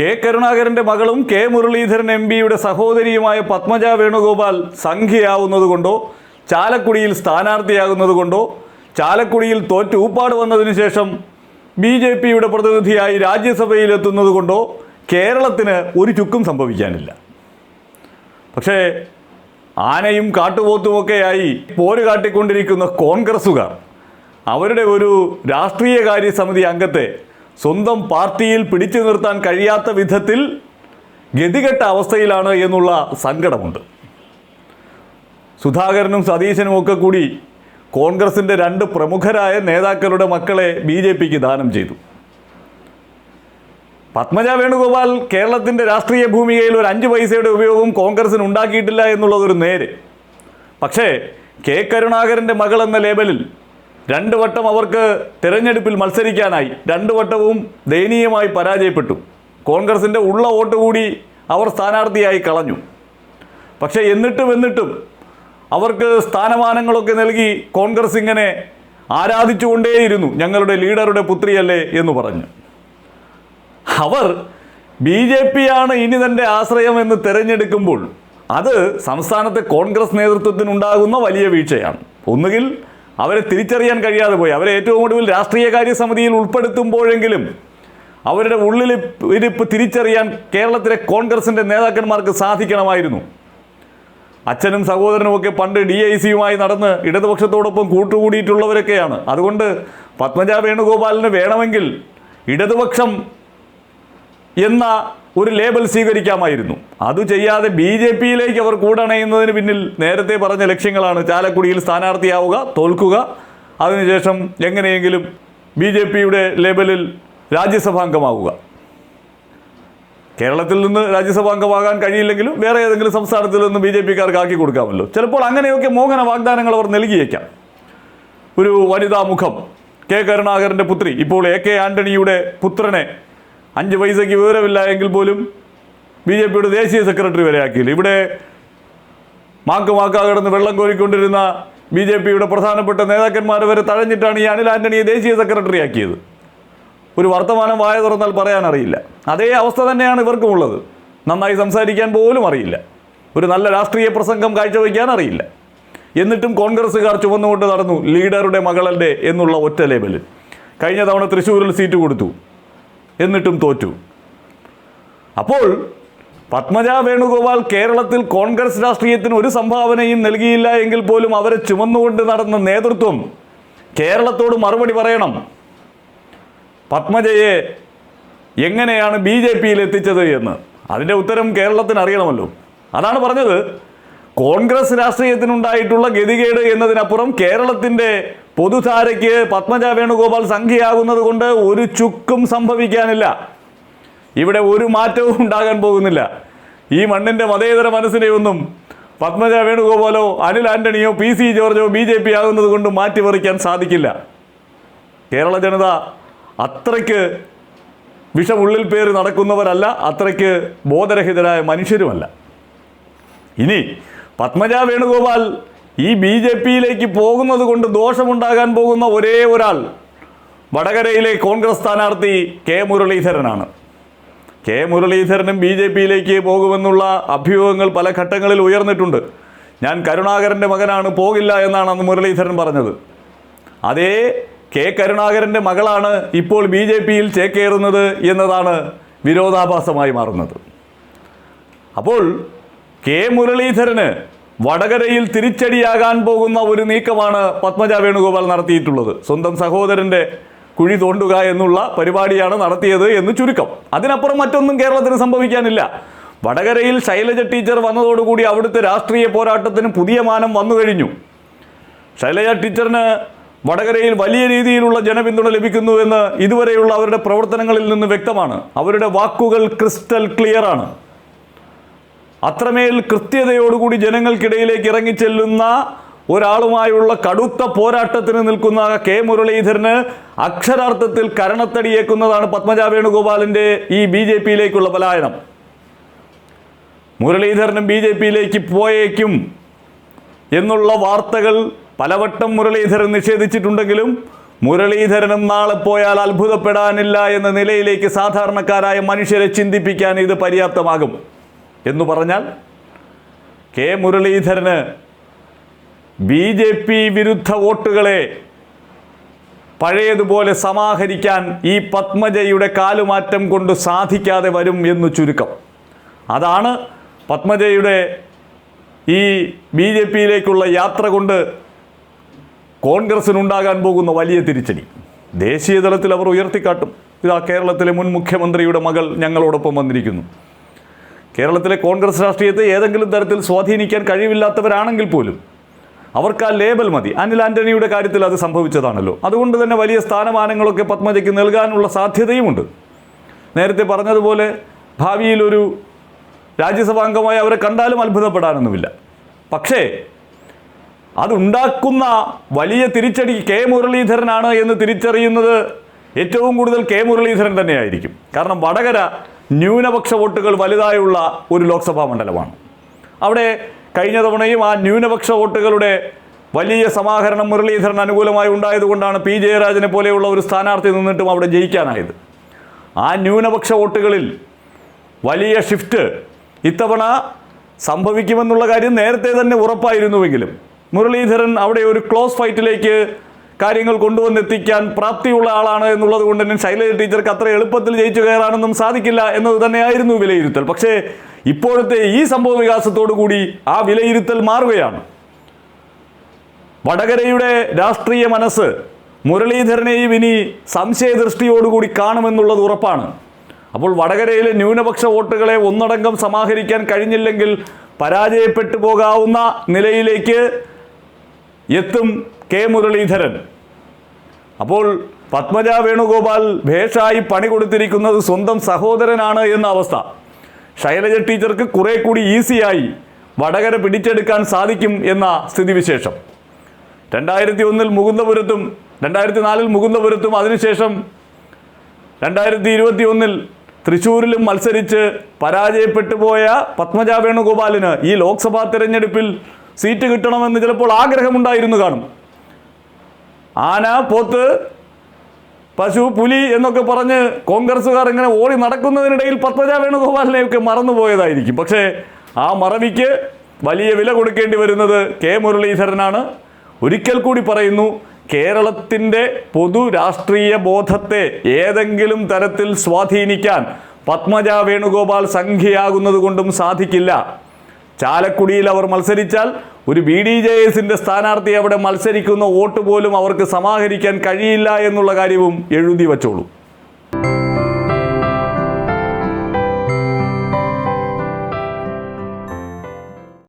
K കരുണാകരന്റെ മകളും K Muraleedharan M പിയുടെ സഹോദരിയുമായ പത്മജ വേണുഗോപാൽ സംഖ്യയാവുന്നതുകൊണ്ടോ ചാലക്കുടിയിൽ സ്ഥാനാർത്ഥിയാകുന്നതുകൊണ്ടോ ചാലക്കുടിയിൽ തോറ്റ് ഊപ്പാട് വന്നതിന് ശേഷം ബി ജെ പിയുടെ പ്രതിനിധിയായി രാജ്യസഭയിൽ എത്തുന്നതുകൊണ്ടോ കേരളത്തിന് ഒരു ചുക്കും സംഭവിക്കാനില്ല. പക്ഷേ ആനയും കാട്ടുപോത്തുമൊക്കെയായി പോര് കാട്ടിക്കൊണ്ടിരിക്കുന്ന കോൺഗ്രസ്സുകാർ അവരുടെ ഒരു രാഷ്ട്രീയകാര്യ സമിതി അംഗത്തെ സ്വന്തം പാർട്ടിയിൽ പിടിച്ചു നിർത്താൻ കഴിയാത്ത വിധത്തിൽ ഗതികെട്ട അവസ്ഥയിലാണ് എന്നുള്ള സങ്കടമുണ്ട്. സുധാകരനും സതീശനും ഒക്കെ കൂടി കോൺഗ്രസിന്റെ രണ്ട് പ്രമുഖരായ നേതാക്കളുടെ മക്കളെ ബി ജെ പിക്ക് ദാനം ചെയ്തു. പത്മജ വേണുഗോപാൽ കേരളത്തിന്റെ രാഷ്ട്രീയ ഭൂമികയിൽ ഒരു അഞ്ച് പൈസയുടെ ഉപയോഗം കോൺഗ്രസിന് ഉണ്ടാക്കിയിട്ടില്ല എന്നുള്ളതൊരു നേര്. പക്ഷേ കെ കരുണാകരന്റെ മകൾ എന്ന ലേബലിൽ രണ്ട് വട്ടം അവർക്ക് തിരഞ്ഞെടുപ്പിൽ മത്സരിക്കാനായി രണ്ടു വട്ടവും ദയനീയമായി പരാജയപ്പെട്ടു. കോൺഗ്രസിന്റെ ഉള്ള വോട്ട് കൂടി അവർ സ്ഥാനാർത്ഥിയായി കളഞ്ഞു. പക്ഷേ എന്നിട്ടും എന്നിട്ടും അവർക്ക് സ്ഥാനമാനങ്ങളൊക്കെ നൽകി കോൺഗ്രസ് ഇങ്ങനെ ആരാധിച്ചുകൊണ്ടേയിരുന്നു ഞങ്ങളുടെ ലീഡറുടെ പുത്രിയല്ലേ എന്ന് പറഞ്ഞു. അവർ ബി ജെ പി ആണ് ഇനി തന്റെ ആശ്രയം എന്ന് തിരഞ്ഞെടുക്കുമ്പോൾ അത് സംസ്ഥാനത്തെ കോൺഗ്രസ് നേതൃത്വത്തിനുണ്ടാകുന്ന വലിയ വീഴ്ചയാണ്. ഒന്നുകിൽ അവരെ തിരിച്ചറിയാൻ കഴിയാതെ പോയി. അവരെ ഏറ്റവും ഒടുവിൽ രാഷ്ട്രീയകാര്യ സമിതിയിൽ ഉൾപ്പെടുത്തുമ്പോഴെങ്കിലും അവരുടെ ഉള്ളിൽ ഇരിപ്പ് തിരിച്ചറിയാൻ കേരളത്തിലെ കോൺഗ്രസിന്റെ നേതാക്കന്മാർക്ക് സാധിക്കണമായിരുന്നു. അച്ഛനും സഹോദരനും ഒക്കെ പണ്ട് ഡി ഐ സിയുമായി നടന്ന് ഇടതുപക്ഷത്തോടൊപ്പം കൂട്ടുകൂടിയിട്ടുള്ളവരൊക്കെയാണ്. അതുകൊണ്ട് പത്മജ വേണുഗോപാലിന് വേണമെങ്കിൽ ഇടതുപക്ഷം എന്ന ഒരു ലേബൽ സ്വീകരിക്കാമായിരുന്നു. അത് ചെയ്യാതെ ബി ജെ പിയിലേക്ക് അവർ കൂടണയുന്നതിന് പിന്നിൽ നേരത്തെ പറഞ്ഞ ലക്ഷ്യങ്ങളാണ് ചാലക്കുടിയിൽ സ്ഥാനാർത്ഥിയാവുക തോൽക്കുക. അതിനുശേഷം എങ്ങനെയെങ്കിലും ബി ജെ പിയുടെ ലേബലിൽ രാജ്യസഭാംഗമാവുക. കേരളത്തിൽ നിന്ന് രാജ്യസഭാംഗമാകാൻ കഴിയില്ലെങ്കിലും വേറെ ഏതെങ്കിലും സംസ്ഥാനത്തിൽ നിന്ന് ബി ജെ പിക്കാർക്ക് ആക്കി കൊടുക്കാമല്ലോ. ചിലപ്പോൾ അങ്ങനെയൊക്കെ മോഹന വാഗ്ദാനങ്ങൾ അവർ നൽകിയേക്കാം. ഒരു വനിതാ മുഖം. കെ. കരുണാകരന്റെ പുത്രി. ഇപ്പോൾ എ. കെ. ആന്റണിയുടെ പുത്രനെ അഞ്ച് പൈസയ്ക്ക് വിവരമില്ല എങ്കിൽ പോലും ബി ജെ പിയുടെ ദേശീയ സെക്രട്ടറി വരെ ആക്കിയില്ല? ഇവിടെ മാക്ക് മാക്കാ കിടന്ന് വെള്ളം കോരിക്കൊണ്ടിരുന്ന ബി ജെ പിയുടെ പ്രധാനപ്പെട്ട നേതാക്കന്മാർ വരെ തഴഞ്ഞിട്ടാണ് ഈ അനിൽ ആന്റണിയെ ദേശീയ സെക്രട്ടറി ആക്കിയത്. ഒരു വർത്തമാനം വായ തുറന്നാൽ പറയാൻ അറിയില്ല. അതേ അവസ്ഥ തന്നെയാണ് ഇവർക്കും ഉള്ളത്. നന്നായി സംസാരിക്കാൻ പോലും അറിയില്ല. ഒരു നല്ല രാഷ്ട്രീയ പ്രസംഗം കാഴ്ചവെക്കാൻ അറിയില്ല. എന്നിട്ടും കോൺഗ്രസ്സുകാർ ചുമന്നുകൊണ്ട് നടന്നു ലീഡറുടെ മകളല്ലേ എന്നുള്ള ഒറ്റ ലേബലിൽ. കഴിഞ്ഞ തവണ തൃശ്ശൂരിൽ സീറ്റ് കൊടുത്തു. എന്നിട്ടും തോറ്റു. അപ്പോൾ പത്മജ വേണുഗോപാൽ കേരളത്തിൽ കോൺഗ്രസ് രാഷ്ട്രീയത്തിന് ഒരു സംഭാവനയും നൽകിയില്ല എങ്കിൽ പോലും അവരെ ചുമന്നുകൊണ്ട് നടന്ന നേതൃത്വം കേരളത്തോട് മറുപടി പറയണം. പത്മജയെ എങ്ങനെയാണ് ബി ജെ പിയിൽ എത്തിച്ചത് എന്ന്. അതിന്റെ ഉത്തരം കേരളത്തിന് അറിയണമല്ലോ. അതാണ് പറഞ്ഞത്. കോൺഗ്രസ് രാഷ്ട്രീയത്തിനുണ്ടായിട്ടുള്ള ഗതികേട് എന്നതിനപ്പുറം കേരളത്തിന്റെ പൊതുധാരയ്ക്ക് പത്മജ വേണുഗോപാൽ സംഖ്യയാകുന്നത് കൊണ്ട് ഒരു ചുക്കും സംഭവിക്കാനില്ല. ഇവിടെ ഒരു മാറ്റവും ഉണ്ടാകാൻ പോകുന്നില്ല. ഈ മണ്ണിന്റെ മതേതര മനസ്സിനെയൊന്നും പത്മജ വേണുഗോപാലോ അനിൽ ആന്റണിയോ പി സി ജോർജോ ബി ജെ പി ആകുന്നത് കൊണ്ട് മാറ്റിമറിക്കാൻ സാധിക്കില്ല. കേരള ജനത അത്രയ്ക്ക് വിഷമുള്ളിൽ പേര് നടക്കുന്നവരല്ല അത്രയ്ക്ക് ബോധരഹിതരായ മനുഷ്യരുമല്ല. ഇനി പത്മജ വേണുഗോപാൽ ഈ ബി ജെ പിയിലേക്ക് പോകുന്നത് കൊണ്ട് ദോഷമുണ്ടാകാൻ പോകുന്ന ഒരേ ഒരാൾ വടകരയിലെ കോൺഗ്രസ് സ്ഥാനാർത്ഥി കെ മുരളീധരനാണ്. കെ മുരളീധരനും ബി ജെ പിയിലേക്ക് പോകുമെന്നുള്ള അഭ്യൂഹങ്ങൾ പല ഘട്ടങ്ങളിൽ ഉയർന്നിട്ടുണ്ട്. ഞാൻ കരുണാകരന്റെ മകനാണ് പോകില്ല എന്നാണ് അന്ന് മുരളീധരൻ പറഞ്ഞത്. അതേ കെ കരുണാകരന്റെ മകളാണ് ഇപ്പോൾ ബി ജെ പിയിൽ ചേക്കേറുന്നത് എന്നതാണ് വിരോധാഭാസമായി മാറുന്നത്. അപ്പോൾ കെ മുരളീധരന് വടകരയിൽ തിരിച്ചടിയാകാൻ പോകുന്ന ഒരു നീക്കമാണ് പത്മജ വേണുഗോപാൽ നടത്തിയിട്ടുള്ളത്. സ്വന്തം സഹോദരന്റെ കുഴി തോണ്ടുക എന്നുള്ള പരിപാടിയാണ് നടത്തിയത് എന്ന് ചുരുക്കം. അതിനപ്പുറം മറ്റൊന്നും കേരളത്തിന് സംഭവിക്കാനില്ല. വടകരയിൽ ശൈലജ ടീച്ചർ വന്നതോടുകൂടി അവിടുത്തെ രാഷ്ട്രീയ പോരാട്ടത്തിന് പുതിയ മാനം വന്നു കഴിഞ്ഞു. ശൈലജ ടീച്ചറിന് വടകരയിൽ വലിയ രീതിയിലുള്ള ജനപിന്തുണ ലഭിക്കുന്നു എന്ന് ഇതുവരെയുള്ള അവരുടെ പ്രവർത്തനങ്ങളിൽ നിന്ന് വ്യക്തമാണ്. അവരുടെ വാക്കുകൾ ക്രിസ്റ്റൽ ക്ലിയറാണ് അത്രമേൽ കൃത്യതയോടുകൂടി ജനങ്ങൾക്കിടയിലേക്ക് ഇറങ്ങിച്ചെല്ലുന്ന ഒരാളുമായുള്ള കടുത്ത പോരാട്ടത്തിന് നിൽക്കുന്ന കെ മുരളീധരന് അക്ഷരാർത്ഥത്തിൽ കരണത്തടിയേക്കുന്നതാണ് പത്മജ വേണുഗോപാലിന്റെ ഈ ബി ജെ പിയിലേക്കുള്ള പലായനം. മുരളീധരനും ബി ജെ പിയിലേക്ക് പോയേക്കും എന്നുള്ള വാർത്തകൾ പലവട്ടം മുരളീധരൻ നിഷേധിച്ചിട്ടുണ്ടെങ്കിലും മുരളീധരനും നാളെ പോയാൽ അത്ഭുതപ്പെടാനില്ല എന്ന നിലയിലേക്ക് സാധാരണക്കാരായ മനുഷ്യരെ ചിന്തിപ്പിക്കാൻ ഇത് പര്യാപ്തമാകും. എന്ന് പറഞ്ഞാൽ കെ മുരളീധരന് ബി ജെ പി വിരുദ്ധ വോട്ടുകളെ പഴയതുപോലെ സമാഹരിക്കാൻ ഈ പത്മജയുടെ കാലുമാറ്റം കൊണ്ട് സാധിക്കാതെ വരും എന്ന് ചുരുക്കം. അതാണ് പത്മജയുടെ ഈ ബി ജെ പിയിലേക്കുള്ള യാത്ര കൊണ്ട് കോൺഗ്രസിനുണ്ടാകാൻ പോകുന്ന വലിയ തിരിച്ചടി. ദേശീയ തലത്തിൽ അവർ ഉയർത്തിക്കാട്ടും. ഇതാ കേരളത്തിലെ മുൻ മുഖ്യമന്ത്രിയുടെ മകൾ ഞങ്ങളോടൊപ്പം വന്നിരിക്കുന്നു. കേരളത്തിലെ കോൺഗ്രസ് രാഷ്ട്രീയത്തെ ഏതെങ്കിലും തരത്തിൽ സ്വാധീനിക്കാൻ കഴിവില്ലാത്തവരാണെങ്കിൽ പോലും അവർക്ക് ആ ലേബൽ മതി. അനിൽ ആന്റണിയുടെ കാര്യത്തിൽ അത് സംഭവിച്ചതാണല്ലോ. അതുകൊണ്ട് തന്നെ വലിയ സ്ഥാനമാനങ്ങളൊക്കെ പത്മജയ്ക്ക് നൽകാനുള്ള സാധ്യതയുമുണ്ട്. നേരത്തെ പറഞ്ഞതുപോലെ ഭാവിയിൽ ഒരു രാജ്യസഭാംഗമായി അവരെ കണ്ടാലും അത്ഭുതപ്പെടാനൊന്നുമില്ല. പക്ഷേ അതുണ്ടാക്കുന്ന വലിയ തിരിച്ചടി കെ മുരളീധരനാണ് എന്ന് തിരിച്ചറിയുന്നത് ഏറ്റവും കൂടുതൽ കെ മുരളീധരൻ തന്നെയായിരിക്കും. കാരണം വടകര ന്യൂനപക്ഷ വോട്ടുകൾ വലുതായുള്ള ഒരു ലോക്സഭാ മണ്ഡലമാണ്. അവിടെ കഴിഞ്ഞ തവണയും ആ ന്യൂനപക്ഷ വോട്ടുകളുടെ വലിയ സമാഹരണം മുരളീധരൻ അനുകൂലമായി ഉണ്ടായതുകൊണ്ടാണ് പി. ജയരാജനെ പോലെയുള്ള ഒരു സ്ഥാനാർത്ഥി നിന്നിട്ടും അവിടെ ജയിക്കാനായത്. ആ ന്യൂനപക്ഷ വോട്ടുകളിൽ വലിയ ഷിഫ്റ്റ് ഇത്തവണ സംഭവിക്കുമെന്നുള്ള കാര്യം നേരത്തെ തന്നെ ഉറപ്പായിരുന്നുവെങ്കിലും മുരളീധരൻ അവിടെ ഒരു ക്ലോസ് ഫൈറ്റിലേക്ക് കാര്യങ്ങൾ കൊണ്ടുവന്നെത്തിക്കാൻ പ്രാപ്തിയുള്ള ആളാണ് എന്നുള്ളത് കൊണ്ട് തന്നെ ശൈലജ ടീച്ചർക്ക് അത്ര എളുപ്പത്തിൽ ജയിച്ചു കയറാനൊന്നും സാധിക്കില്ല എന്നത് തന്നെയായിരുന്നു വിലയിരുത്തൽ. പക്ഷേ ഇപ്പോഴത്തെ ഈ സംഭവ വികാസത്തോടു കൂടി ആ വിലയിരുത്തൽ മാറുകയാണ്. വടകരയുടെ രാഷ്ട്രീയ മനസ്സ് മുരളീധരനെയും ഇനി സംശയദൃഷ്ടിയോടുകൂടി കാണുമെന്നുള്ളത് ഉറപ്പാണ്. അപ്പോൾ വടകരയിലെ ന്യൂനപക്ഷ വോട്ടുകളെ ഒന്നടങ്കം സമാഹരിക്കാൻ കഴിഞ്ഞില്ലെങ്കിൽ പരാജയപ്പെട്ടു പോകാവുന്ന നിലയിലേക്ക് എത്തും കെ മുരളീധരൻ. അപ്പോൾ പത്മജ വേണുഗോപാൽ ഭേഷായി പണി കൊടുത്തിരിക്കുന്നത് സ്വന്തം സഹോദരനാണ് എന്ന അവസ്ഥ. ശൈലജ ടീച്ചർക്ക് കുറെ കൂടി ഈസിയായി വടകര പിടിച്ചെടുക്കാൻ സാധിക്കും എന്ന സ്ഥിതിവിശേഷം. രണ്ടായിരത്തി ഒന്നിൽ മുകുന്ദപുരത്തും രണ്ടായിരത്തി നാലിൽ മുകുന്ദപുരത്തും അതിനുശേഷം രണ്ടായിരത്തി ഇരുപത്തി ഒന്നിൽ തൃശ്ശൂരിലും മത്സരിച്ച് പരാജയപ്പെട്ടു പോയ പത്മജ വേണുഗോപാലിന് ഈ ലോക്സഭാ തെരഞ്ഞെടുപ്പിൽ സീറ്റ് കിട്ടണമെന്ന് ചിലപ്പോൾ ആഗ്രഹമുണ്ടായിരുന്നു കാണും. ആന പോത്ത് പശു പുലി എന്നൊക്കെ പറഞ്ഞ് കോൺഗ്രസ്സുകാർ ഇങ്ങനെ ഓടി നടക്കുന്നതിനിടയിൽ പത്മജ വേണുഗോപാലിനെയൊക്കെ മറന്നുപോയതായിരിക്കും. പക്ഷേ ആ മറവിക്ക് വലിയ വില കൊടുക്കേണ്ടി വരുന്നത് കെ മുരളീധരനാണ്. ഒരിക്കൽ കൂടി പറയുന്നു കേരളത്തിന്റെ പൊതു രാഷ്ട്രീയ ബോധത്തെ ഏതെങ്കിലും തരത്തിൽ സ്വാധീനിക്കാൻ പത്മജ വേണുഗോപാൽ സംഖ്യയാകുന്നത് കൊണ്ടും സാധിക്കില്ല. ചാലക്കുടിയിൽ അവർ മത്സരിച്ചാൽ ഒരു ബി ഡി ജെ എസിന്റെ സ്ഥാനാർത്ഥി അവിടെ മത്സരിക്കുന്ന വോട്ട് പോലും അവർക്ക് സമാഹരിക്കാൻ കഴിയില്ല എന്നുള്ള കാര്യവും എഴുതി വച്ചോളൂ.